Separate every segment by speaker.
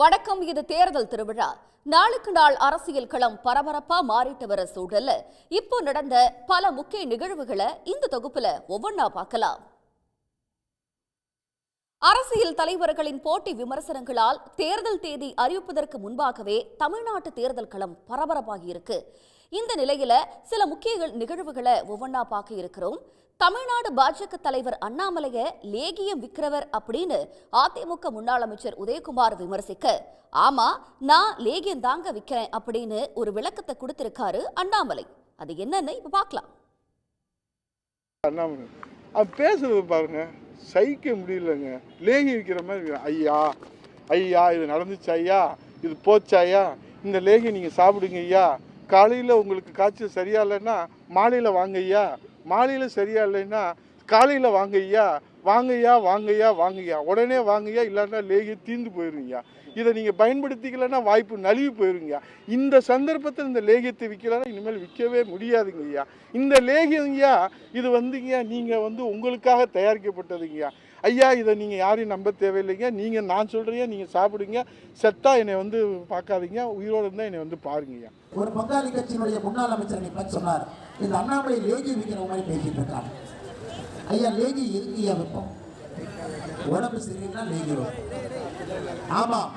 Speaker 1: வணக்கம் இது தேர்தல் திருவிழா. நாளுக்கு நாள் அரசியல் களம் பரபரப்பா மாறிட்டு வர சூழல்ல இப்போ நடந்த பல முக்கிய நிகழ்வுகளை இந்த தொகுப்புல ஒவ்வொன்னா பார்க்கலாம். அரசியல் தலைவர்களின் போட்டி விமர்சனங்களால் தேர்தல் தேதி அறிவிப்பதற்கு முன்பாகவே தமிழ்நாட்டு தேர்தல் களம் பரபரப்பாகி இருக்கு. இந்த நிலையில சில முக்கிய நிகழ்வுகளை ஒவ்வொன்னா பார்க்க இருக்கிறோம். தமிழ்நாடு பாஜக தலைவர் அண்ணாமலைய லேகியம் விக்கிறவர் அப்படின்னு அதிமுக முன்னாள் அமைச்சர் உதயகுமார் விமர்சிக்க ஆமா நான் லேகியம் தாங்க விற்கிறேன் அப்படின்னு ஒரு விளக்கத்தை கொடுத்திருக்காரு அண்ணாமலை. அது என்னன்னு இப்ப பார்க்கலாம்.
Speaker 2: அண்ணாமலை அது பேசுறது பாருங்க சகிக்க முடியலங்க. லேகி விற்கிற மாதிரி ஐயா ஐயா இது நடந்துச்சு ஐயா இது போச்சாயா இந்த லேகி நீங்கள் சாப்பிடுங்க ஐயா காலையில் உங்களுக்கு காய்ச்சல் சரியா இல்லைன்னா மாலையில் வாங்க ஐயா மாலையில் சரியா இல்லைன்னா காலையில் வாங்க ஐயா வாங்கய்யா வாங்கய்யா வாங்கய்யா. உடனே வாங்கய்யா இல்லைன்னா லேகி தீர்ந்து போயிருங்கய்யா. இதை நீங்கள் பயன்படுத்திக்கலைன்னா வாய்ப்பு நழுவி போயிருங்க இந்த சந்தர்ப்பத்தில் இந்த லேகியத்தை விற்கலன்னா இனிமேல் விற்கவே முடியாதுங்கய்யா. இந்த லேகியங்கய்யா இது வந்துங்கய்யா நீங்கள் வந்து உங்களுக்காக தயாரிக்கப்பட்டதுங்கய்யா. ஐயா இதை நீங்கள் யாரையும் நம்ப தேவையில்லைங்க. நீங்கள் நான் சொல்கிறீங்க நீங்கள் சாப்பிடுங்க. செத்தா என்னை வந்து பார்க்காதீங்க. உயிரோடு இருந்தால் என்னை வந்து பாருங்கய்யா.
Speaker 3: ஒரு பங்காளி கட்சியினுடைய முன்னாள் அமைச்சர் இன்னைக்கு சொன்னார். இந்த அண்ணாமலை லேகி விற்கிற மாதிரி பேசிட்டு இருக்காங்க ஐயா லேகி எதுக்கு வைப்போம் உடம்பு சரியில்லைன்னா லேகி வைப்போம் ஆமாம்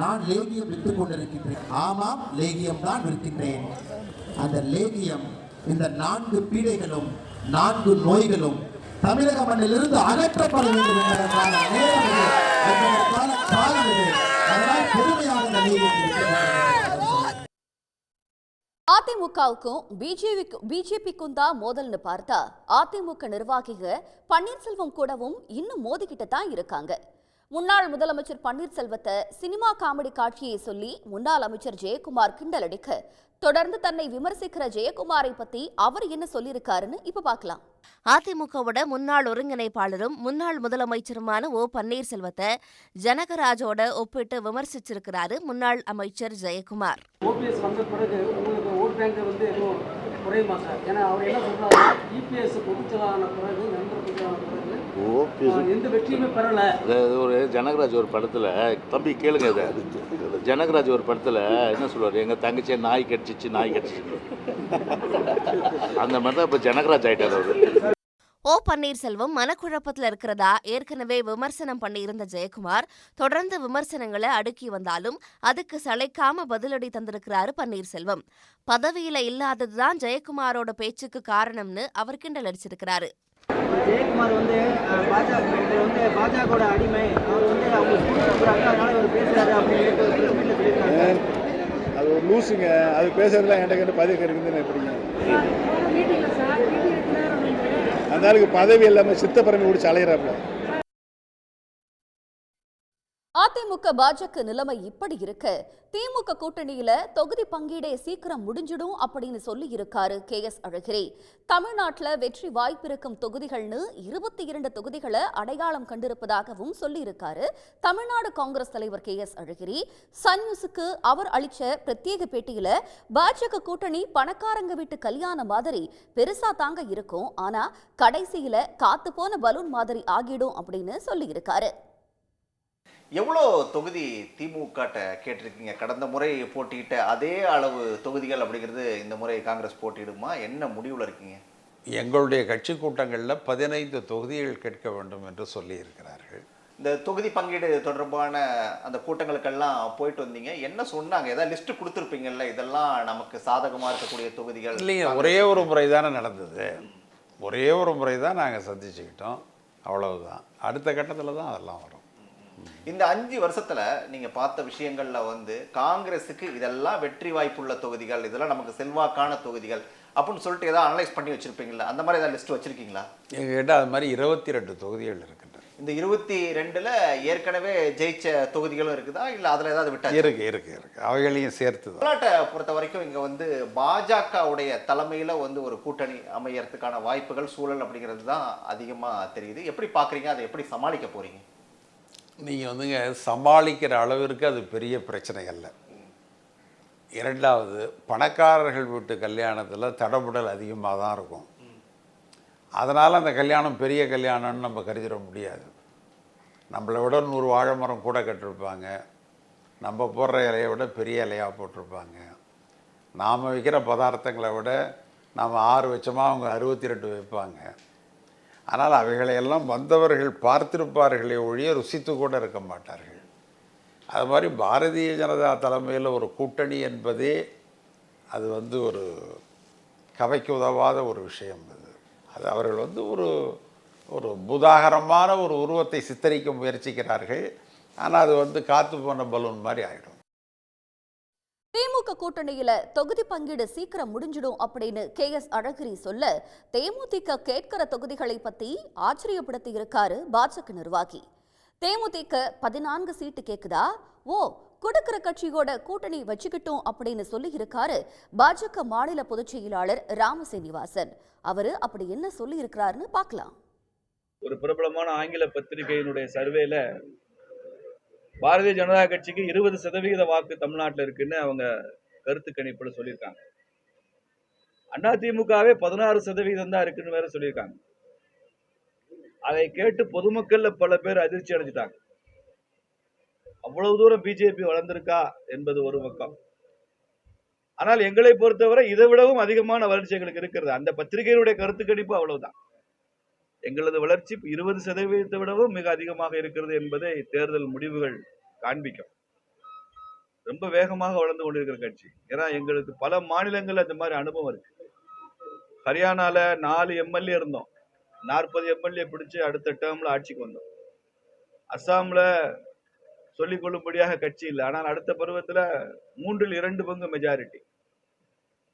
Speaker 3: நான் லேகியம் விற்று கொண்டிருக்கின்றேன். ஆமாம் லேகியம் தான் விற்கின்றேன். அந்த லேகியம் இந்த நான்கு பீடைகளும் நான்கு நோய்களும் தமிழக மண்ணிலிருந்து அகற்றப்பட வேண்டும் என்பதற்கான நேரம் என்பதற்கான காலம் இது அதனால் பெருமையாக
Speaker 1: அதிமுகவுக்கும் பிஜேபிக்கும் பிஜேபிக்கும் தான் மோதல்னு பார்த்தா அதிமுக நிர்வாகிக பன்னீர்செல்வம் கூடவும் இன்னும் மோதிக்கிட்டு தான் இருக்காங்க. முன்னாள் முதலமைச்சர் பன்னீர்செல்வத்தை சினிமா காமெடி காட்சியை சொல்லி முன்னாள் அமைச்சர் ஜெயக்குமார் கிண்டல் அடிக்க. தொடர்ந்து தன்னை விமர்சிக்கிற ஜெயக்குமாரை பத்தி அவர் என்ன சொல்லியிருக்காருன்னு இப்ப பார்க்கலாம்.
Speaker 4: அதிமுகவோட முன்னாள் ஒருங்கிணைப்பாளரும் முன்னாள் முதலமைச்சருமான ஓ பன்னீர்செல்வத்தை ஜனகராஜோட ஒப்பிட்டு விமர்சிச்சிருக்கிறாரு முன்னாள் அமைச்சர் ஜெயக்குமார்.
Speaker 5: ஓபிஎஸ் வந்த பிறகு உங்களுக்கு ஓட் பேங்க் வந்து எதுவும் குறையுமா சார்? ஏன்னா அவர் என்ன சொல்றாரு? இபிஎஸ் பொதுச்செயலான பிறகு நண்பர்
Speaker 6: ஒரு ஜனகராஜ் ஒரு படத்தில் தம்பி கேளுங்க இதை. ஜனகராஜ் ஒரு படத்தில் என்ன சொல்லுவார்? எங்கள் தங்கச்சியை நாய் கடிச்சிச்சு நாய் கடிச்சிச்சு. அந்த மாதிரி தான் இப்போ ஜனகராஜ் ஆகிட்டார் அவர்.
Speaker 4: ஓ பன்னீர்செல்வம் மனக்குழப்பத்தில் இருக்கிறதா? ஏற்கனவே விமர்சனம் பண்ணியிருந்த ஜெயக்குமார் தொடர்ந்து விமர்சனங்களை அடுக்கி வந்தாலும் அதுக்கு சளைக்காம பதிலடி தந்திருக்கிறாரு பன்னீர்செல்வம். பதவியில இல்லாததுதான் ஜெயக்குமாரோட பேச்சுக்கு காரணம்னு அவர் கிண்டல் அடிச்சிருக்கிறாரு.
Speaker 5: ஜெயக்குமார் வந்து பாஜக வந்து பாஜகவோட அடிமை. அவர் வந்து அவங்க கொடுக்குறாங்க அதனால இவர் பேசுறாரு அப்படின்னு சொல்லியிருக்காங்க.
Speaker 2: அது ஒரு லூசுங்க. அது பேசுறதுலாம் என்கிட்ட கேட்டு பதவி கிடைக்குதுன்னு எப்படிங்க அந்த ஆளுக்கு பதவி இல்லாமல் சித்தப்பரமை பிடிச்சி அலையிறாப்புல.
Speaker 1: அதிமுக பாஜக நிலைமை இப்படி இருக்க. திமுக கூட்டணியில தொகுதி பங்கீடே சீக்கிரம் முடிஞ்சிடும் அப்படின்னு சொல்லி இருக்காரு கே எஸ் அழகிரி. தமிழ்நாட்டுல வெற்றி வாய்ப்பிருக்கும் தொகுதிகள்னு இருபத்தி இரண்டு தொகுதிகளை அடையாளம் கண்டிருப்பதாகவும் சொல்லி இருக்காரு தமிழ்நாடு காங்கிரஸ் தலைவர் கே எஸ் அழகிரி. சன் நியூஸுக்கு அவர் அளிச்ச பிரத்யேக பேட்டியில பாஜக கூட்டணி பணக்காரங்க வீட்டு கல்யாணம் மாதிரி பெருசா தாங்க இருக்கும். ஆனா கடைசியில காத்து போன பலூன் மாதிரி ஆகிடும் அப்படின்னு சொல்லி இருக்காரு
Speaker 7: எவ்வளோ தொகுதி திமுகட்ட கேட்டிருக்கீங்க? கடந்த முறை போட்டியிட்ட அதே அளவு தொகுதிகள் அப்படிங்கிறது இந்த முறை காங்கிரஸ் போட்டியிடுமா? என்ன முடிவில் இருக்கீங்க?
Speaker 8: எங்களுடைய கட்சி கூட்டங்களில் பதினைந்து தொகுதிகள் கேட்க வேண்டும் என்று சொல்லியிருக்கிறார்கள்.
Speaker 7: இந்த தொகுதி பங்கீடு தொடர்பான அந்த கூட்டங்களுக்கெல்லாம் போயிட்டு வந்தீங்க. என்ன சொன்னாங்க? ஏதாவது லிஸ்ட் கொடுத்துருப்பீங்கல்ல? இதெல்லாம் நமக்கு சாதகமாக இருக்கக்கூடிய தொகுதிகள்.
Speaker 8: இல்லைங்க ஒரே ஒரு முறை தானே நடந்தது. ஒரே ஒரு முறை தான் நாங்கள் சந்திச்சுக்கிட்டோம். அவ்வளவுதான். அடுத்த கட்டத்தில் தான் அதெல்லாம் வரும்.
Speaker 7: இந்த அஞ்சு வருஷத்துல நீங்க பார்த்த விஷயங்கள்ல வந்து காங்கிரஸுக்கு இதெல்லாம் வெற்றி வாய்ப்புள்ள தொகுதிகள் இதெல்லாம் நமக்கு செல்வாக்கான தொகுதிகள் அப்படின்னு சொல்லிட்டு ஏதாவது அனலைஸ் பண்ணி வச்சிருப்பீங்களா அந்த மாதிரி ஏதாவது லிஸ்ட் வச்சிருக்கீங்களா?
Speaker 8: எங்ககிட்ட அது மாதிரி இருபத்தி ரெண்டு தொகுதிகள் இருக்கின்றன
Speaker 7: இந்த இருபத்தி ரெண்டுல ஏற்கனவே ஜெயிச்ச தொகுதிகளும் இருக்குதா? இல்ல அதுல ஏதாவது விட்டா
Speaker 8: இருக்கு இருக்கு இருக்கு. அவைகளையும் சேர்த்து
Speaker 7: தமிழ்நாட்டை பொறுத்த வரைக்கும் இங்க வந்து பாஜகவுடைய தலைமையில வந்து ஒரு கூட்டணி அமையறதுக்கான வாய்ப்புகள் சூழல் அப்படிங்கிறது தான் அதிகமா தெரியுது. எப்படி பாக்குறீங்க அதை எப்படி சமாளிக்க போறீங்க?
Speaker 8: நீங்கள் வந்துங்க சமாளிக்கிற அளவிற்கு அது பெரிய பிரச்சனை அல்ல. இரண்டாவது பணக்காரர்கள் வீட்டு கல்யாணத்தில் தடபுடல் அதிகமாக தான் இருக்கும். அதனால் அந்த கல்யாணம் பெரிய கல்யாணம்னு நம்ம கருதிட முடியாது. நம்மளை விட நூறு வாழை மரம் கூட கட்டிருப்பாங்க. நம்ம போடுற இலையை விட பெரிய இலையாக போட்டிருப்பாங்க. நாம் விற்கிற பதார்த்தங்களை விட நாம் ஆறு வச்சோமா அவங்க அறுபத்தி ரெண்டு வைப்பாங்க. ஆனால் அவைகளையெல்லாம் வந்தவர்கள் பார்த்திருப்பார்களே ஒழிய ருசித்து கூட இருக்க மாட்டார்கள். அது மாதிரி பாரதிய ஜனதா தலைமையில் ஒரு கூட்டணி என்பதே அது வந்து ஒரு கவைக்கு உதவாத ஒரு விஷயம் அது. அது அவர்கள் வந்து ஒரு ஒரு புதாகரமான ஒரு உருவத்தை சித்தரிக்க முயற்சிக்கிறார்கள். ஆனால் அது வந்து காத்து போன பலூன் மாதிரி ஆகிடும்
Speaker 1: திமுக கூட்டணியில தொகுதி பங்கீடு சீக்கிரம் முடிஞ்சிடும் அப்படின்னு கே எஸ் அழகிரி சொல்ல தேமுதிக கேட்கிற தொகுதிகளை பத்தி ஆச்சரியப்படுத்தி இருக்காரு பாஜக நிர்வாகி. தேமுதிக பதினான்கு சீட்டு கேக்குதா? ஓ கொடுக்கிற கட்சியோட கூட்டணி வச்சுக்கிட்டோம் அப்படின்னு சொல்லி இருக்காரு பாஜக மாநில பொதுச் செயலாளர் ராமசீனிவாசன். அவரு அப்படி என்ன சொல்லி இருக்கிறாருன்னு பார்க்கலாம்.
Speaker 9: ஒரு பிரபலமான ஆங்கில பத்திரிகையினுடைய சர்வேல பாரதிய ஜனதா கட்சிக்கு இருபது சதவிகித வாக்கு தமிழ்நாட்டில் இருக்குன்னு அவங்க கருத்து கணிப்புல சொல்லியிருக்காங்க. அதிமுகவே பதினாறு சதவிகிதம் தான் இருக்குன்னு வேற சொல்லியிருக்காங்க. அதை கேட்டு பொதுமக்கள்ல பல பேர் அதிர்ச்சி அடைஞ்சிட்டாங்க. அவ்வளவு தூரம் பிஜேபி வளர்ந்திருக்கா என்பது ஒரு பக்கம். ஆனால் எங்களை பொறுத்தவரை இதை விடவும் அதிகமான வளர்ச்சி எங்களுக்கு இருக்கிறது. அந்த பத்திரிகையினுடைய கருத்து கணிப்பு அவ்வளவுதான். எங்களது வளர்ச்சி இருபது சதவீதத்தை விடவும் மிக அதிகமாக இருக்கிறது என்பதை தேர்தல் முடிவுகள் காண்பிக்கும். ரொம்ப வேகமாக வளர்ந்து கொண்டிருக்கிற கட்சி. ஏன்னா எங்களுக்கு பல மாநிலங்கள்ல இந்த மாதிரி அனுபவம் இருக்கு. ஹரியானால நாலு எம்எல்ஏ இருந்தோம். நாற்பது எம்எல்ஏ பிடிச்சு அடுத்த டேர்ம்ல ஆட்சிக்கு வந்தோம். அஸ்ஸாம்ல சொல்லிக் கொள்ளும்படியாக கட்சி இல்லை. ஆனால் அடுத்த பருவத்துல மூன்றில் இரண்டு பங்கு மெஜாரிட்டி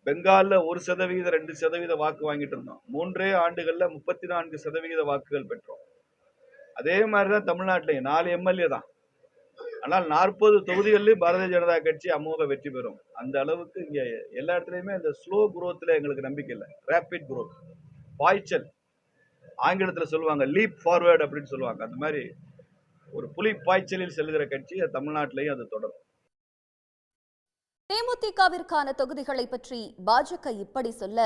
Speaker 9: பெங்காலில் ஒரு சதவிகித ரெண்டு சதவீத வாக்கு வாங்கிட்டு இருந்தோம். மூன்றே ஆண்டுகளில் முப்பத்தி நான்கு சதவிகித வாக்குகள் பெற்றோம். அதே மாதிரி தான் தமிழ்நாட்டிலையும். நாலு எம்எல்ஏ தான். ஆனால் நாற்பது தொகுதிகளிலும் பாரதிய ஜனதா கட்சி அமோக வெற்றி பெறும். அந்த அளவுக்கு இங்கே எல்லா இடத்துலையுமே இந்த ஸ்லோ குரோத்தில் எங்களுக்கு நம்பிக்கை இல்லை. ரேபிட் குரோத் பாய்ச்சல். ஆங்கிலத்தில் சொல்லுவாங்க லீப் ஃபார்வேர்டு அப்படின்னு சொல்லுவாங்க. அந்த மாதிரி ஒரு புலி பாய்ச்சலில் செல்கிற கட்சி தமிழ்நாட்டிலையும் அது தொடரும்.
Speaker 1: தேமுதிகவிற்கான தொகுதிகளை பற்றி பாஜக இப்படி சொல்ல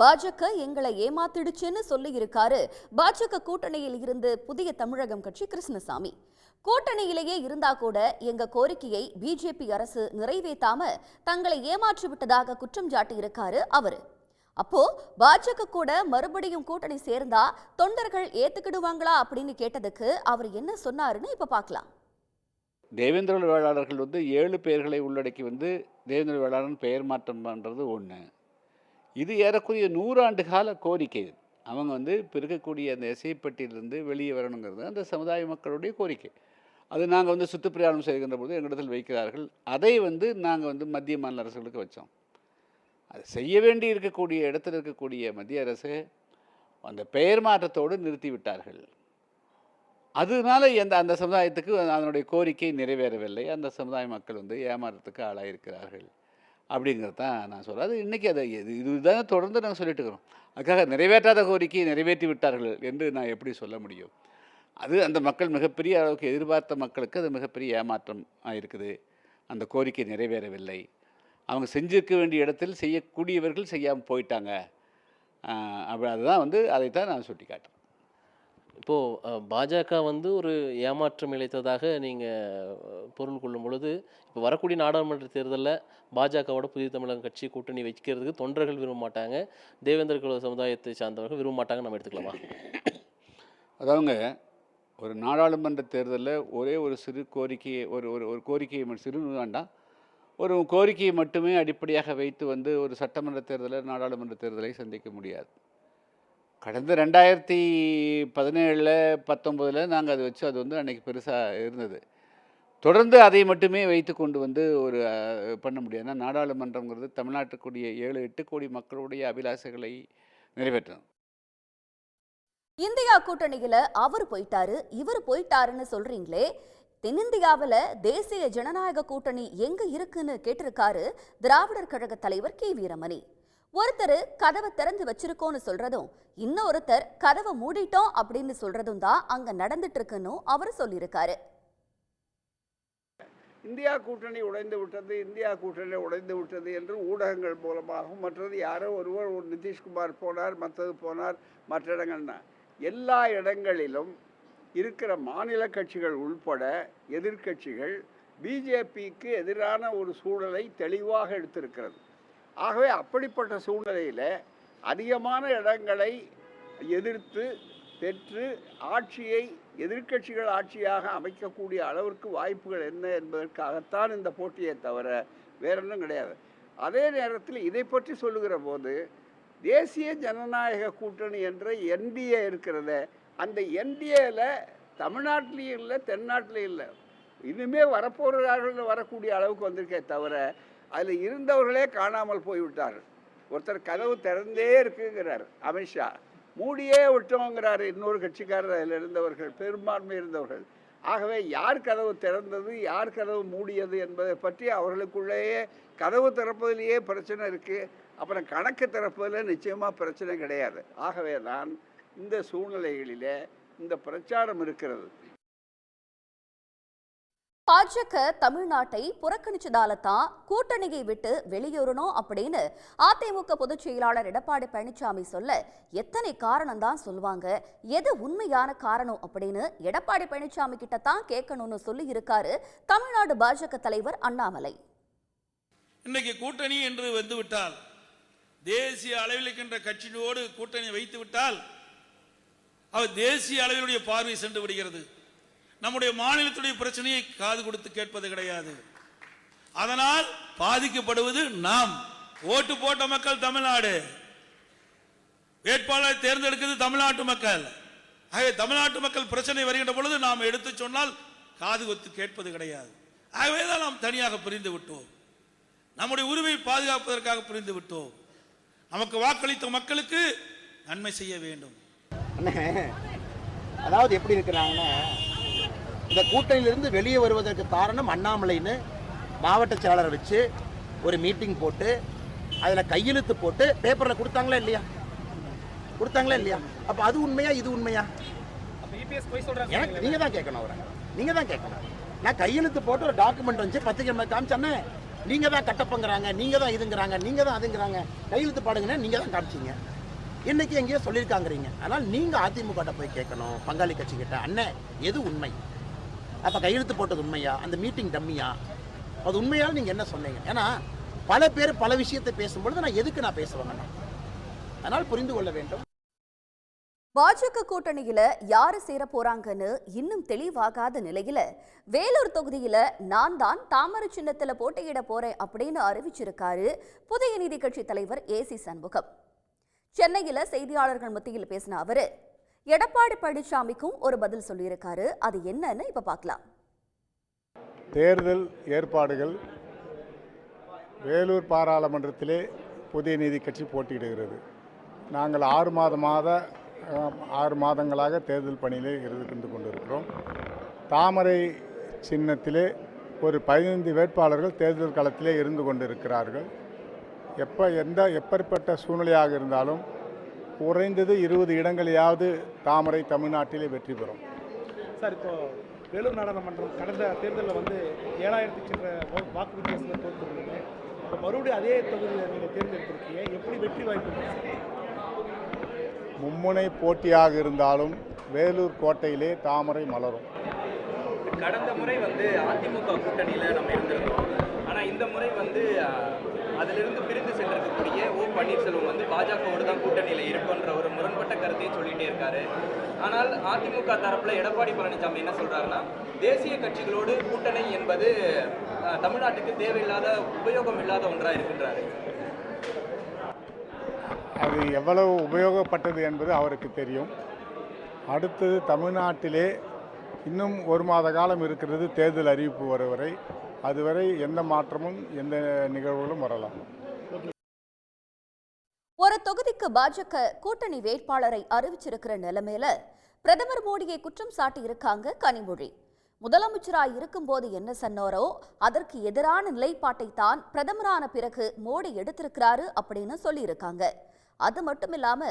Speaker 1: பாஜக எங்களை ஏமாத்திடுச்சுன்னு சொல்லியிருக்காரு. பாஜக கூட்டணியில் இருந்து புதிய தமிழகம் கட்சி கிருஷ்ணசாமி. கூட்டணியிலேயே இருந்தா கூட எங்க கோரிக்கையை பிஜேபி அரசு நிறைவேற்றாம தங்களை ஏமாற்றி விட்டதாக குற்றம் சாட்டியிருக்காரு அவரு. அப்போ பாஜக கூட மறுபடியும் கூட்டணி சேர்ந்தா தொண்டர்கள் ஏத்துக்கிடுவாங்களா அப்படின்னு கேட்டதுக்கு அவர் என்ன சொன்னாருன்னு இப்ப பார்க்கலாம்.
Speaker 6: தேவேந்திர வேளாளர்கள் வந்து ஏழு பெயர்களை உள்ளடக்கி வந்து தேவேந்திர வேளாளன் பெயர் மாற்றம் பண்ணுறது ஒன்று இது ஏறக்குறைய நூறாண்டு கால கோரிக்கை. அவங்க வந்து இப்போ இருக்கக்கூடிய அந்த இசைப்பட்டியிலிருந்து வெளியே வரணுங்கிறது அந்த சமுதாய மக்களுடைய கோரிக்கை. அது நாங்கள் வந்து சுற்றுப்பிரயாணம் செய்கின்ற போது எங்களிடத்தில் வைக்கிறார்கள். அதை வந்து நாங்கள் வந்து மத்திய மாநில அரசுகளுக்கு வச்சோம். அது செய்ய வேண்டி இருக்கக்கூடிய இடத்துல இருக்கக்கூடிய மத்திய அரசு அந்த பெயர் மாற்றத்தோடு நிறுத்திவிட்டார்கள். அதனால எந்த அந்த சமுதாயத்துக்கு அதனுடைய கோரிக்கை நிறைவேறவில்லை. அந்த சமுதாய மக்கள் வந்து ஏமாறத்துக்கு ஆளாயிருக்கிறார்கள் அப்படிங்கிறது தான் நான் சொல்கிறேன் அது இன்றைக்கி அதை இது இதுதான் தொடர்ந்து நாங்கள் சொல்லிட்டு இருக்கிறோம். அதுக்காக நிறைவேற்றாத கோரிக்கையை நிறைவேற்றி விட்டார்கள் என்று நான் எப்படி சொல்ல முடியும்? அது அந்த மக்கள் மிகப்பெரிய அளவுக்கு எதிர்பார்த்த மக்களுக்கு அது மிகப்பெரிய ஏமாற்றம் ஆயிருக்குது. அந்த கோரிக்கை நிறைவேறவில்லை. அவங்க செஞ்சிருக்க வேண்டிய இடத்தில் செய்யக்கூடியவர்கள் செய்யாமல் போயிட்டாங்க. அப்படி அதுதான் வந்து அதைத்தான் நான் சுட்டி காட்டுறேன்
Speaker 10: இப்போது பாஜக வந்து ஒரு ஏமாற்றம் இழைத்ததாக நீங்கள் பொருள் கொள்ளும் பொழுது இப்போ வரக்கூடிய நாடாளுமன்ற தேர்தலில் பாஜகவோட புதிய தமிழகம் கட்சி கூட்டணி வைக்கிறதுக்கு தொண்டர்கள் விரும்ப மாட்டாங்க. தேவேந்திர குல சமுதாயத்தை சார்ந்தவர்கள் விரும்ப மாட்டாங்க நம்ம எடுத்துக்கலாமா?
Speaker 6: அதாவங்க ஒரு நாடாளுமன்ற தேர்தலில் ஒரே ஒரு சிறு கோரிக்கையை ஒரு ஒரு ஒரு கோரிக்கையை சிறு வேண்டாம். ஒரு கோரிக்கையை மட்டுமே அடிப்படையாக வைத்து வந்து ஒரு சட்டமன்ற தேர்தலை நாடாளுமன்ற தேர்தலை சந்திக்க முடியாது. கடந்த ரெண்டாயிரத்தி பதினேழில் பத்தொம்போதில் நாங்கள் அதை வச்சு அது வந்து அன்றைக்கி பெருசாக இருந்தது. தொடர்ந்து அதை மட்டுமே வைத்து கொண்டு வந்து ஒரு பண்ண முடியாது. ஏன்னா நாடாளுமன்றங்கிறது தமிழ்நாட்டுக்குரிய ஏழு எட்டு கோடி மக்களுடைய அபிலாசைகளை நிறைவேற்றணும்
Speaker 1: இந்தியா கூட்டணியில அவர் போயிட்டாரு இவர் போயிட்டாருன்னு சொல்றீங்களே தென்னிந்தியாவில் தேசிய ஜனநாயக கூட்டணி எங்க இருக்குன்னு கேட்டிருக்காரு திராவிடர் கழக தலைவர் கே வீரமணி. ஒருத்தர் கதவை திறந்து வச்சிருக்கோன்னு சொல்றதும் இன்னொருத்தர் கதவை மூடிட்டோம் அப்படின்னு சொல்றதும் தான் அங்க நடந்துட்டு இருக்குன்னு அவர் சொல்லியிருக்காரு.
Speaker 11: இந்தியா கூட்டணி உடைந்து விட்டது இந்தியா கூட்டணி உடைந்து விட்டது என்று ஊடகங்கள் மூலமாகவும் மற்றது யாரோ ஒருவர் ஒரு நிதிஷ்குமார் போனார் மற்றது போனார் மற்ற இடங்கள்னா எல்லா இடங்களிலும் இருக்கிற மாநில கட்சிகள் உள்பட எதிர்க்கட்சிகள் பிஜேபிக்கு எதிரான ஒரு சூழலை தெளிவாக எடுத்திருக்கிறது. ஆகவே அப்படிப்பட்ட சூழ்நிலையில் அதிகமான இடங்களை எதிர்த்து பெற்று ஆட்சியை எதிர்க்கட்சிகள் ஆட்சியாக அமைக்கக்கூடிய அளவிற்கு வாய்ப்புகள் என்ன என்பதற்காகத்தான் இந்த போட்டியை தவிர வேறொன்றும் கிடையாது. அதே நேரத்தில் இதை பற்றி சொல்லுகிற போது தேசிய ஜனநாயக கூட்டணி என்ற என்டிஏ இருக்கிறத அந்த என்டிஏல தமிழ்நாட்டிலையும் இல்லை தென்னாட்டிலையும் இல்லை. இனிமே வரப்போகிறார்கள் வரக்கூடிய அளவுக்கு வந்திருக்கே தவிர அதில் இருந்தவர்களே காணாமல் போய்விட்டார்கள். ஒருத்தர் கதவு திறந்தே இருக்குங்கிறார் அமித்ஷா மூடியே விட்டோங்கிறார் இன்னொரு கட்சிக்காரர் அதில் இருந்தவர்கள் பெரும்பான்மை இருந்தவர்கள். ஆகவே யார் கதவு திறந்தது யார் கதவு மூடியது என்பதை பற்றி அவர்களுக்குள்ளேயே கதவு திறப்பதிலேயே பிரச்சனை இருக்குது அப்புறம் கணக்கு திறப்பதில் நிச்சயமாக பிரச்சனை கிடையாது. ஆகவே தான் இந்த சூழ்நிலைகளிலே இந்த பிரச்சாரம் இருக்கிறது.
Speaker 1: பாஜக தமிழ்நாட்டை புறக்கணிச்சதால தான் கூட்டணியை விட்டு வெளியேறணும் அப்படின்னு அதிமுக பொதுச் செயலாளர் எடப்பாடி பழனிசாமி சொல்ல எத்தனை காரணம் தான் சொல்லுவாங்க எது உண்மையான காரணம் அப்படின்னு எடப்பாடி பழனிசாமி கிட்ட தான் கேட்கணும்னு சொல்லி இருக்காரு தமிழ்நாடு பாஜக தலைவர் அண்ணாமலை.
Speaker 12: இன்னைக்கு கூட்டணி என்று வந்துவிட்டால் தேசிய அளவில் இருக்கின்ற கட்சியோடு கூட்டணி வைத்து விட்டால் அவர் தேசிய அளவிலுடைய பார்வை சென்று விடுகிறது. நம்முடைய மாநிலத்துடைய பிரச்சனையை காது கொடுத்து கேட்பது கிடையாது. அதனால் பாதிக்கப்படுவது நாம். ஓட்டு போட்ட மக்கள் தமிழ்நாடு. வேட்பாளரை தேர்ந்தெடுக்கிறது தமிழ்நாட்டு மக்கள். ஆகவே தமிழ்நாட்டு மக்கள் பிரச்சனை வருகின்ற பொழுது நாம் எடுத்து சொன்னால் காது கொடுத்து கேட்பது கிடையாது. ஆகவே தான் நாம் தனியாக பிரிந்து விட்டோம். நம்முடைய உரிமையை பாதுகாப்பதற்காக பிரிந்து விட்டோம். நமக்கு வாக்களித்த மக்களுக்கு நன்மை செய்ய வேண்டும்.
Speaker 13: அதாவது எப்படி இருக்கிறாங்கன்னா இந்த கூட்டணியிலிருந்து வெளியே வருவதற்கு காரணம் அண்ணாமலைன்னு மாவட்ட செயலாளரை வச்சு ஒரு மீட்டிங் போட்டு அதில் கையெழுத்து போட்டு பேப்பரில் கொடுத்தாங்களா இல்லையா? கொடுத்தாங்களா இல்லையா? அப்போ அது உண்மையா இது உண்மையா? எனக்கு நீங்கள் தான் கேட்கணும் அவரை. நீங்கள் தான் கேட்கணும். நான் கையெழுத்து போட்டு ஒரு டாக்குமெண்ட் வந்துச்சு பத்திரிகை மாதிரி காமிச்சேன்னே நீங்கள் தான் கட்டப்பங்கிறாங்க நீங்கள் தான் இதுங்கிறாங்க நீங்கள் தான் அதுங்கிறாங்க. கையெழுத்து பாடுங்கன்னா நீங்கள் தான் காமிச்சீங்க. இன்னைக்கு எங்கேயோ சொல்லியிருக்காங்கிறீங்க. அதனால் நீங்கள் அதிமுக போய் கேட்கணும் பங்காளி கட்சிக்கிட்ட. அண்ணே எது உண்மை? அப்போ கையெழுத்து போட்டது உண்மையா? அந்த மீட்டிங் டம்மியா அது உண்மையால் நீங்கள் என்ன சொன்னீங்க? ஏன்னா பல பேர் பல விஷயத்தை பேசும்பொழுது நான் எதுக்கு நான் பேசுவேங்க அதனால் புரிந்து கொள்ள வேண்டும்.
Speaker 1: பாஜக கூட்டணியில யாரு சேர போறாங்கன்னு இன்னும் தெளிவாகாத நிலையில வேலூர் தொகுதியில நான் தான் தாமரை சின்னத்துல போட்டியிட போறேன் அப்படின்னு அறிவிச்சிருக்காரு புதிய நீதி கட்சி தலைவர் ஏசி சண்முகம். சென்னையில செய்தியாளர்கள் மத்தியில் பேசின அவரு எடப்பாடி பழனிசாமிக்கும் ஒரு பதில் சொல்லியிருக்காரு. அது என்னன்னு இப்போ பார்க்கலாம்.
Speaker 14: தேர்தல் ஏற்பாடுகள் வேலூர் பாராளுமன்றத்திலே புதிய நீதி கட்சி போட்டியிடுகிறது. நாங்கள் ஆறு மாதமாக ஆறு மாதங்களாக தேர்தல் பணியிலே இருந்து கொண்டிருக்கிறோம். தாமரை சின்னத்திலே ஒரு பதினைந்து வேட்பாளர்கள் தேர்தல் களத்திலே இருந்து கொண்டிருக்கிறார்கள். எப்போ எந்த எப்பேற்பட்ட சூழ்நிலையாக இருந்தாலும் குறைந்தது இருபது இடங்களையாவது தாமரை தமிழ்நாட்டிலே வெற்றி பெறும்.
Speaker 15: சார் இப்போ வேலூர் நாடாளுமன்றம் கடந்த தேர்தலில் வந்து ஏழாயிரத்தி சில்லற வாக்கு வித்தியாசத்தில் தோற்றுருந்தீங்க இப்போ மறுபடியும் அதே தொகுதியில் நீங்கள் தேர்ந்தெடுத்திருக்கீங்க. எப்படி வெற்றி வாய்ப்பு?
Speaker 14: மும்முனை போட்டியாக இருந்தாலும் வேலூர் கோட்டையிலே தாமரை மலரும்.
Speaker 16: கடந்த முறை வந்து அதிமுக கூட்டணியில் நம்ம இருந்திருந்தோம். ஆனால் இந்த முறை வந்து அதிலிருந்து பிரிந்து சென்றிருக்கக்கூடிய ஓ பன்னீர்செல்வம் வந்து பாஜகவோடு தான் கூட்டணியில் இருக்குன்ற ஒரு முரண்பட்ட கருத்தையும் சொல்லிட்டே இருக்காரு. ஆனால் அதிமுக தரப்பில் எடப்பாடி பழனிசாமி என்ன சொல்கிறாருன்னா தேசிய கட்சிகளோடு கூட்டணி என்பது தமிழ்நாட்டுக்கு தேவையில்லாத உபயோகம் இல்லாத ஒன்றாக இருக்கின்றாரு.
Speaker 14: அது எவ்வளவு உபயோகப்பட்டது என்பது அவருக்கு தெரியும். அடுத்தது தமிழ்நாட்டிலே இன்னும் ஒரு மாத காலம் இருக்கிறது தேர்தல் அறிவிப்பு வரும் வரை. அதுவரை எந்த மாற்றமும் எந்த நிகழ்வுகளும் வரலாம்.
Speaker 1: ஒரு தொகுதிக்கு பாஜக கூட்டணி வேட்பாளரை அறிவிச்சிருக்கிற நிலைமையில பிரதமர் மோடியை குற்றம் சாட்டி இருக்காங்க கனிமொழி. முதலமைச்சராய் இருக்கும்போது என்ன சொன்னாரோ அதற்கு எதிரான நிலைப்பாட்டை தான் பிரதமரான பிறகு மோடி எடுத்திருக்கிறாரு அப்படின்னு சொல்லியிருக்காங்க. அது மட்டும் இல்லாம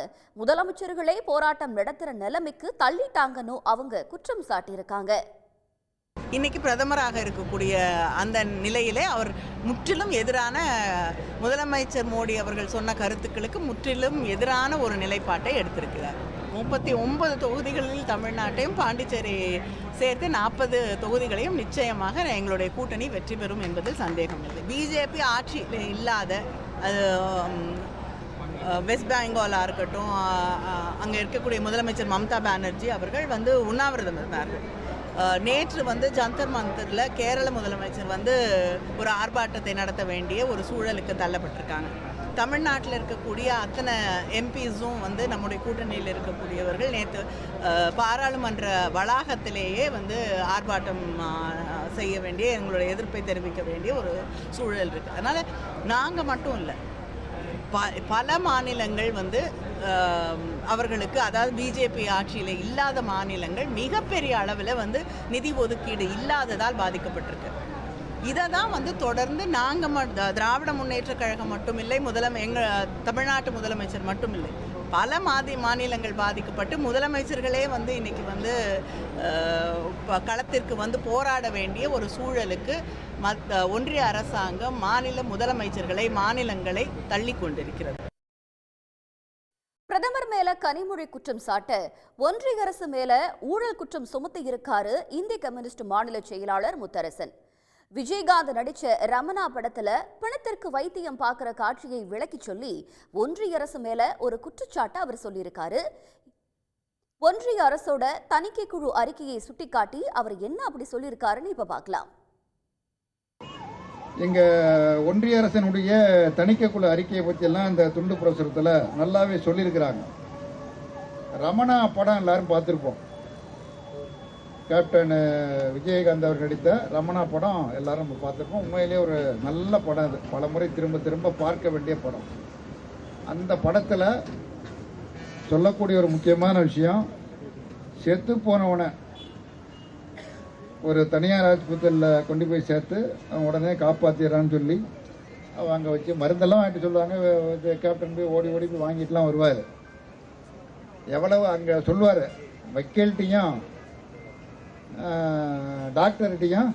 Speaker 1: முதலமைச்சர்களே போராட்டம் நடத்துற நிலைமைக்கு தள்ளிட்டாங்கன்னு அவங்க குற்றம் சாட்டியிருக்காங்க.
Speaker 17: இன்னைக்கு பிரதமராக இருக்கக்கூடிய அந்த நிலையிலே அவர் முற்றிலும் எதிரான முதலமைச்சர் மோடி அவர்கள் சொன்ன கருத்துக்களுக்கு முற்றிலும் எதிரான ஒரு நிலைப்பாட்டை எடுத்திருக்கிறார். முப்பத்தி ஒன்பது தொகுதிகளில் தமிழ்நாட்டையும் பாண்டிச்சேரி சேர்த்து நாற்பது தொகுதிகளையும் நிச்சயமாக எங்களுடைய கூட்டணி வெற்றி பெறும் என்பதில் சந்தேகம் இல்லை. பிஜேபி ஆட்சி இல்லாத அது வெஸ்ட் பெங்காலாக இருக்கட்டும் அங்கே இருக்கக்கூடிய முதலமைச்சர் மம்தா பானர்ஜி அவர்கள் வந்து உண்ணாவிரதம் இருந்தார்கள். நேற்று வந்து ஜந்தர் மந்தரில் கேரள முதலமைச்சர் வந்து ஒரு ஆர்ப்பாட்டத்தை நடத்த வேண்டிய ஒரு சூழலுக்கு தள்ளப்பட்டிருக்காங்க. தமிழ்நாட்டில் இருக்கக்கூடிய அத்தனை எம்பிஸும் வந்து நம்முடைய கூட்டணியில் இருக்கக்கூடியவர்கள் நேற்று பாராளுமன்ற வளாகத்திலேயே வந்து ஆர்ப்பாட்டம் செய்ய வேண்டிய எங்களுடைய எதிர்ப்பை தெரிவிக்க வேண்டிய ஒரு சூழல் இருக்குது அதனால் நாங்கள் மட்டும் இல்லை ப பல மாநிலங்கள் வந்து அவர்களுக்கு அதாவது பிஜேபி ஆட்சியில் இல்லாத மாநிலங்கள் மிகப்பெரிய அளவில் வந்து நிதி ஒதுக்கீடு இல்லாததால் பாதிக்கப்பட்டிருக்கு. இதை தான் வந்து தொடர்ந்து நாங்கள் திராவிட முன்னேற்ற கழகம் மட்டும் இல்லை முதலமை எங்கள் தமிழ்நாட்டு முதலமைச்சர் மட்டும் இல்லை. பல மாதி மாநிலங்கள் பாதிக்கப்பட்டு முதலமைச்சர்களே வந்து இன்னைக்கு வந்து ப- களத்திற்கு வந்து போராட வேண்டிய ஒரு சூழலுக்கு மத் ஒன்றிய அரசாங்கம் மாநில முதலமைச்சர்களை மாநிலங்களை தள்ளி கொண்டிருக்கிறது.
Speaker 1: கனிமொழி குற்றம் சாட்ட ஒன்றிய அரசு மேல ஊழல் குற்றம் சுமத்தி இருக்காரு இந்திய கம்யூனிஸ்ட் மாநில செயலாளர் முத்தரசன். விஜயகாந்த் நடிச்ச ரமணா படத்துல பிணத்திற்கு வைத்தியம் பார்க்கிற காட்சியை விளக்கி சொல்லி ஒன்றிய அரசு மேல ஒரு குற்றச்சாட்டை அவர் சொல்லியிருக்காரு. ஒன்றிய அரசோட தணிக்கை குழு அறிக்கையை சுட்டிக்காட்டி அவர் என்ன அப்படி சொல்லியிருக்காருன்னு இப்ப பார்க்கலாம்.
Speaker 18: எங்கள் ஒன்றிய அரசினுடைய தணிக்கைக்குழு அறிக்கையை பற்றியெல்லாம் இந்த துண்டு பிரசுரத்தில் நல்லாவே சொல்லியிருக்கிறாங்க. ரமணா படம் எல்லாரும் பார்த்துருப்போம். கேப்டன் விஜயகாந்த் அவர் நடித்த ரமணா படம் எல்லாரும் நம்ம பார்த்துருப்போம். உண்மையிலேயே ஒரு நல்ல படம் அது. பல முறை திரும்ப திரும்ப பார்க்க வேண்டிய படம். அந்த படத்தில் சொல்லக்கூடிய ஒரு முக்கியமான விஷயம் செத்து போனவனை ஒரு தனியார் ஆஸ்பத்திரியில் கொண்டு போய் சேர்த்து அவன் உடனே காப்பாற்றிடுறான்னு சொல்லி அவன் அங்கே வச்சு மருந்தெல்லாம் வாங்கிட்டு சொல்லுவாங்க. கேப்டன் போய் ஓடி ஓடி போய் வாங்கிட்டுலாம் வருவார். எவ்வளவு அங்கே சொல்லுவார் வக்கீல்கிட்டையும் டாக்டர்கிட்டையும்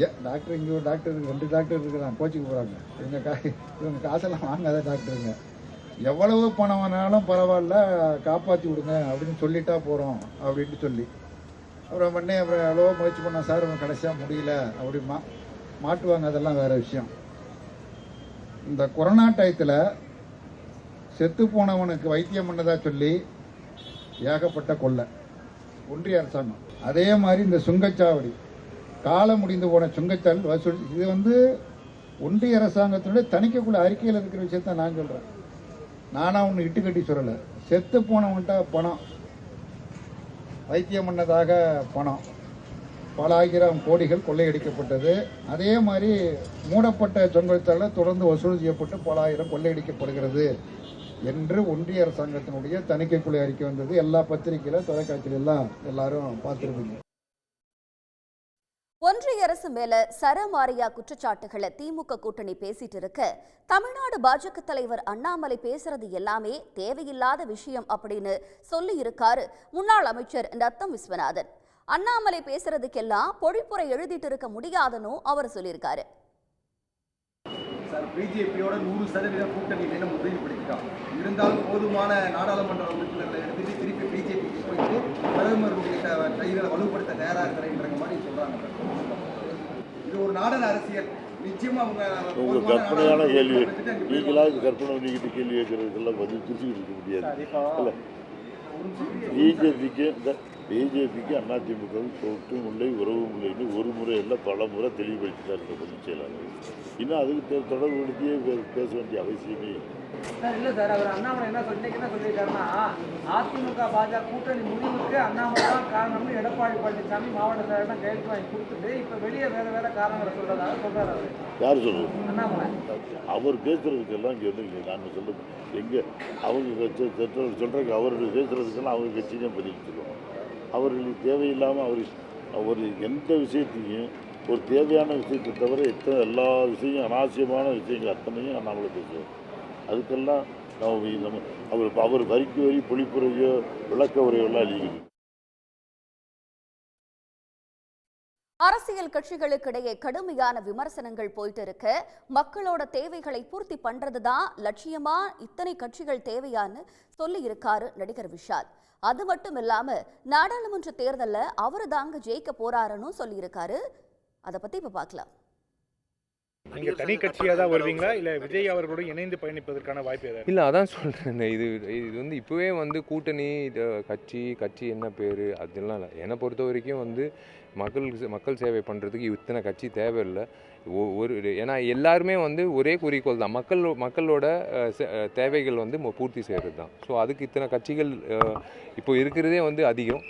Speaker 18: ஏ டாக்டர் இங்கே ஒரு டாக்டர் ரெண்டு டாக்டர் இருக்கிறான் கோச்சிக்கு போகிறாங்க இவங்க கா இவங்க காசெல்லாம் வாங்காத டாக்டருங்க. எவ்வளவு பணம் வேணாலும் பரவாயில்ல காப்பாற்றி விடுங்க அப்படின்னு சொல்லிட்டா போகிறோம் அப்படின்ட்டு சொல்லி. அப்புறம் பண்ணி அப்புறம் எவ்வளோ முயற்சி பண்ண சார் அவன் கடைசியாக முடியல அப்படிமா மாட்டுவாங்க அதெல்லாம் வேறு விஷயம். இந்த கொரோனா டயத்தில் செத்து போனவனுக்கு வைத்தியம் பண்ணதாக சொல்லி ஏகப்பட்ட கொள்ளை. ஒன்றிய அரசாங்கம். அதே மாதிரி இந்த சுங்கச்சாவடி. காலம் முடிந்து போன சுங்கச்சாவடி வசூல். இது வந்து ஒன்றிய அரசாங்கத்தினுடைய தணிக்கைக்குள்ள அறிக்கையில் இருக்கிற விஷயத்த நான் சொல்கிறேன் நானாக ஒன்று இட்டு கட்டி சொல்லலை. செத்து போனவன்கிட்ட பணம். வைத்தியம் பண்ணதாக பணம். பல ஆயிரம் கோடிகள் கொள்ளையடிக்கப்பட்டது. அதே மாதிரி மூடப்பட்ட சொங்கத்தால் தொடர்ந்து வசூல் செய்யப்பட்டு பல ஆயிரம் கொள்ளையடிக்கப்படுகிறது. என்று ஒன்றிய அரசாங்கத்தினுடைய தணிக்கைக்குழு அறிக்கை வந்தது. எல்லா பத்திரிகையில தொலைக்காட்சியில எல்லாம் எல்லாரும் பார்த்திருப்பீங்க.
Speaker 1: ஒன்றிய அரசு மேல சரமாரியா குற்றச்சாட்டுகளை திமுக கூட்டணி பேசிட்டு இருக்க தமிழ்நாடு பாஜக தலைவர் அண்ணாமலை பேசுறது எல்லாமே தேவையில்லாத விஷயம் அப்படின்னு சொல்லி இருக்காரு முன்னாள் அமைச்சர் ரத்தம் விஸ்வநாதன். அண்ணாமலை பேசுறதுக்கெல்லாம் பொழிப்புரை எழுதிட்டு இருக்க முடியாதுன்னு அவர் சொல்லியிருக்காரு.
Speaker 19: சார். பிஜேபியோட நூறு சதவீத கூட்டணி நம்ம உறுதிப்படுத்திட்டோம் இருந்தாலும் போதுமான நாடாளுமன்ற உறுப்பினர்களை எடுத்துட்டு திருப்பி பிஜேபிக்கு போயிட்டு பிரதமருடைய கைகளை வலுப்படுத்த தயாராக இருக்கிறேன்ற மாதிரி சொல்றாங்க இது ஒரு நாடக அரசியல். நிச்சயமா அவங்க போதுமான
Speaker 6: கற்பனையான கேள்வி. நீங்களாக கற்பனை பண்ணிக்கிட்டு கேள்வி கேட்கறதுக்கெல்லாம் பதில் திருச்சிக்கிட்டு இருக்க முடியாது. இல்லை. பிஜேபிக்கு இந்த பிஜேபிக்கு அதிமுகவும் தொற்றும் இல்லை உறவும் இல்லைன்னு ஒரு முறை இல்லை பல முறை தெளிவுபடுத்திட்டார் இந்த பொதுச் செயலாளர் இன்னும் அதுக்கு தொடர்புபடுத்தியே பேச வேண்டிய அவசியமே இல்லை.
Speaker 5: சார் அவர் அண்ணாமலை என்ன என்ன சொல்லியிருக்காருன்னா அதிமுக பாஜக கூட்டணி முடிவுக்கு அண்ணாமலை தான் காரணம்னு எடப்பாடி பழனிசாமி மாவட்ட செயலர் கையெழுத்து வாங்கி கொடுத்துட்டு இப்போ வெளியே வேற வேற காரணங்களை சொல்றதாக சொல்றாரு அவர்.
Speaker 6: யார் சொல்றது?
Speaker 5: அண்ணாமலை
Speaker 6: அவர் பேசுறதுக்கெல்லாம் இங்கே வந்து இங்கே நாங்கள் சொல்ல எங்கே அவங்க சொல்றதுக்கு அவர்கள் பேசுறதுக்கெல்லாம் அவங்க கட்சி தான் பதில் சொல்லுவோம் அவர்களுக்கு தேவையில்லாமல் அவர் அவர் எந்த விஷயத்தையும் ஒரு தேவையான விஷயத்தை தவிர எத்தனை எல்லா விஷயம் அனாவசியமான விஷயங்கள் அத்தனையும் நம்மளை பேசுவோம் அதுக்கெல்லாம் நம்ம நம்ம அவர் அவர் வரிக்கு வரி பொழிப்புரையோ விளக்க உரையோ எல்லாம் அழியுது
Speaker 1: அரசியல் கட்சிகளுக்கிடையே கடுமையான விமர்சனங்கள் போயிட்டு இருக்க மக்களோட தேவைகளை பூர்த்தி பண்றதுதான் லட்சியமா இத்தனை கட்சிகள் தேவையான்னு சொல்லி இருக்காரு நடிகர் விஷால். அது மட்டும் இல்லாம நாடாளுமன்ற தேர்தல்ல அவரு தாங்க ஜெயிக்க போறாருன்னு சொல்லி இருக்காரு அதை பத்தி இப்ப பார்க்கலாம்
Speaker 15: நீங்க தனி கட்சியா தான் வருவீங்களா? இல்ல விஜய் அவர்களோடு இணைந்து பயணிப்பதற்கான வாய்ப்பு ஏதாவது
Speaker 20: இல்லை அதான் சொல்கிறேன் இது இது வந்து இப்போவே வந்து கூட்டணி இது கட்சி கட்சி என்ன பேர் அதெல்லாம் இல்லை. என்னை பொறுத்த வரைக்கும் வந்து மக்கள் மக்கள் சேவை பண்ணுறதுக்கு இத்தனை கட்சி தேவையில்லை. ஒ- ஒரு ஏன்னா எல்லாருமே வந்து ஒரே குறிக்கோள் தான். மக்கள் மக்களோட தேவைகள் வந்து மு- பூர்த்தி செய்கிறது தான். ஸோ அதுக்கு இத்தனை கட்சிகள் இப்போ இருக்கிறதே வந்து அதிகம்.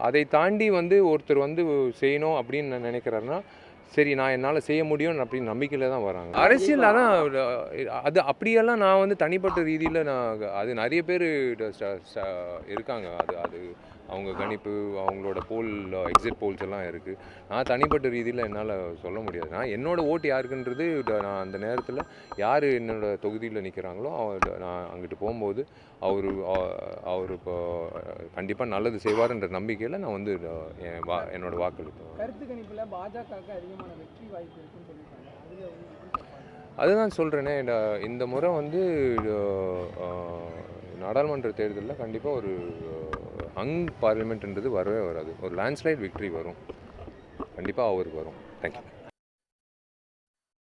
Speaker 20: அதை தாண்டி வந்து ஒருத்தர் வந்து செய்யணும் அப்படின்னு நான் நினைக்கிறாருன்னா சரி நான் என்னால் செய்ய முடியும் அப்படின்னு நம்பிக்கையில் தான் வராங்க. அரசியல் அதான் அது அப்படியெல்லாம் நான் வந்து தனிப்பட்ட ரீதியில் நான் அது நிறைய பேர் இருக்காங்க. அது அது அவங்க கணிப்பு அவங்களோட போல் எக்ஸிட் போல்ஸ் எல்லாம் இருக்குது நான் தனிப்பட்ட ரீதியில் என்னால் சொல்ல முடியாது. நான் என்னோட ஓட்டு யாருக்குன்றது நான் அந்த நேரத்தில் யார் என்னோட தொகுதியில் நிற்கிறாங்களோ அவர் நான் அங்கிட்டு போகும்போது அவர் அவர் இப்போ கண்டிப்பாக நல்லது செய்வார்ன்ற நம்பிக்கையில் நான் வந்து என் வா என்னோட வாக்களிப்பேன்
Speaker 5: கருத்து கணிப்புல பாஜகவுக்கு அதிகமான வெற்றி வாய்ப்பு இருக்குன்னு சொல்லியிருக்காங்க?
Speaker 20: அதுதான் சொல்கிறேனே இந்த முறை வந்து நாடாளுமன்ற தேர்தலில் கண்டிப்பாக ஒரு ஹங் பார்லிமெண்ட்ன்றது வரவே வராது. ஒரு லேண்ட்ஸ்லைட் விக்ட்ரி வரும். கண்டிப்பாக அவருக்கு வரும். தேங்க்யூ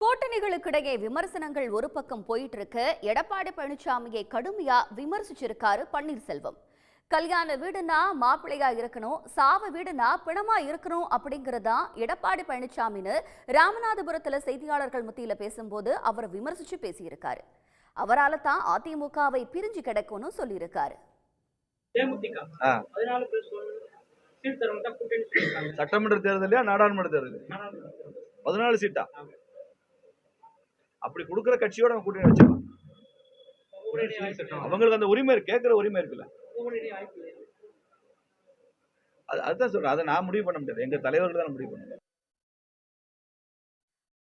Speaker 1: கூட்டணிகளுக்கிடையே விமர்சனங்கள் ஒரு பக்கம் போயிட்டு இருக்கு எடப்பாடி பழனிசாமியை கடுமையா விமர்சிச்சிருக்காரு பன்னீர்செல்வம். கல்யாண வீடுனா மாப்பிள்ளையா இருக்கணும் சாவ வீடுனா பிணமா இருக்கணும் அப்படிங்கறதுதான் எடப்பாடி பழனிசாமின்னு ராமநாதபுரத்துல செய்தியாளர்கள் மத்தியில பேசும்போது அவரை விமர்சிச்சு பேசியிருக்காரு. அவரால தான் அதிமுகவை பிரிஞ்சு கிடக்கும்னு சொல்லியிருக்காரு.
Speaker 9: சட்டமன்ற தேர்தலையா நாடாளுமன்ற தேர்தல் பதினாலு சீட்டா? அப்படி கொடுக்குற கட்சியோட அவங்க கூட்டணி வச்சுக்கலாம். அவங்களுக்கு அந்த உரிமை இருக்கு கேட்குற உரிமை இருக்குல்ல. அது அதுதான் சொல்றேன். அதை நான் முடிவு பண்ண முடியாது. எங்க தலைவர்கள் தான் முடிவு பண்ண முடியும்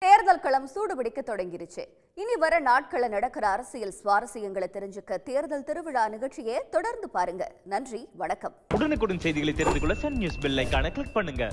Speaker 1: தேர்தல் களம் சூடுபிடிக்க தொடங்கிருச்சு. இனி வர நாட்களை நடக்கிற அரசியல் சுவாரஸ்யங்களை தெரிஞ்சுக்க தேர்தல் திருவிழா நிகழ்ச்சியை தொடர்ந்து பாருங்க. நன்றி வணக்கம்.
Speaker 21: உடனுக்குடன் செய்திகளை தெரிந்து கொள்ள சன் நியூஸ் பெல் கிளிக் பண்ணுங்க.